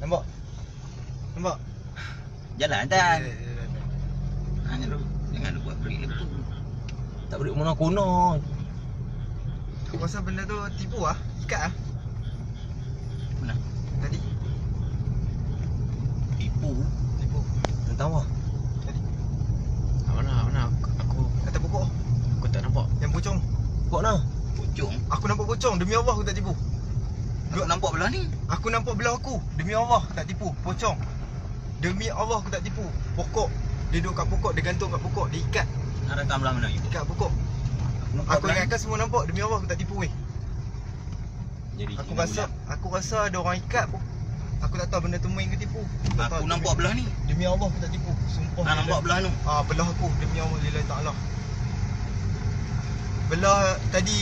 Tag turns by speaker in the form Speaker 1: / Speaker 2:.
Speaker 1: Nampak? Nampak?
Speaker 2: Jalan dan.
Speaker 1: eh, eh, eh.
Speaker 2: Hanya lu jangan lu buat pelik tu.
Speaker 3: Tak boleh mana kono.
Speaker 1: Aku rasa benda tu tipu ah. Ikat ah.
Speaker 2: Mana?
Speaker 1: Tadi
Speaker 2: Tipu.
Speaker 1: tipu.
Speaker 3: Tak tahu ah.
Speaker 1: Tadi
Speaker 3: Mana mana aku aku,
Speaker 1: atas pokok
Speaker 3: aku tak nampak.
Speaker 1: yang pocong.
Speaker 3: Kau mana?
Speaker 2: Pocong.
Speaker 1: Aku nampak pocong demi Allah aku tak tipu.
Speaker 2: Aku nampak belah ni.
Speaker 1: Aku nampak belah aku demi Allah aku tak tipu. Pocong. Demi Allah aku tak tipu. Pokok. Dia duduk kat pokok, dia gantung kat pokok, dia ikat
Speaker 2: Nak datang belah mana you?
Speaker 1: ikat pokok. Aku
Speaker 2: belah
Speaker 1: ingatkan semua nampak demi Allah aku tak tipu weh.
Speaker 2: Jadi
Speaker 1: Aku rasa
Speaker 2: belah.
Speaker 1: aku rasa ada orang ikat pun. Aku tak tahu benda tu main ke tipu. tak
Speaker 2: Aku
Speaker 1: tahu.
Speaker 2: nampak belah ni.
Speaker 1: Demi Allah aku tak tipu. Sumpah.
Speaker 2: Nak
Speaker 1: lillahi.
Speaker 2: nampak belah tu.
Speaker 1: Ah belah aku demi Allah lillahi taala. Belah tadi